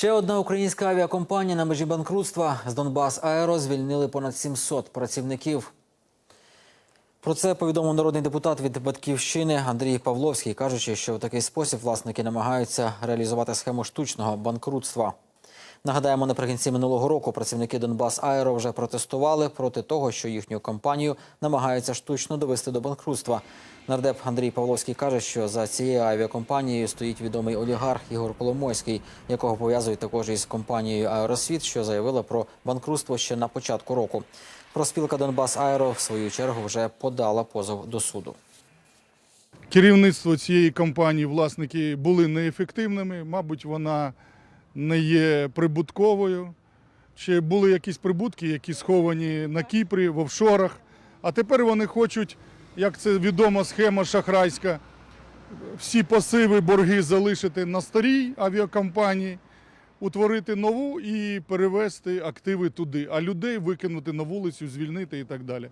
Ще одна українська авіакомпанія на межі банкрутства з Донбас Аеро звільнили понад 700 працівників. Про це повідомив народний депутат від батьківщини Андрій Павловський, кажучи, що в такий спосіб власники намагаються реалізувати схему штучного банкрутства. Нагадаємо, наприкінці минулого року працівники Донбас Аеро вже протестували проти того, що їхню компанію намагаються штучно довести до банкрутства. Нардеп Андрій Павловський каже, що за цією авіакомпанією стоїть відомий олігарх Ігор Коломойський, якого пов'язують також із компанією Аеросвіт, що заявила про банкрутство ще на початку року. Проспілка Донбас Аеро в свою чергу вже подала позов до суду. Керівництво цієї компанії, власники були неефективними, мабуть, вона не є прибутковою. Чи були якісь прибутки, які сховані на Кіпрі, в офшорах. А тепер вони хочуть, як це відома схема шахрайська, всі пасиви, борги залишити на старій авіакомпанії, утворити нову і перевести активи туди, а людей викинути на вулицю, звільнити і так далі.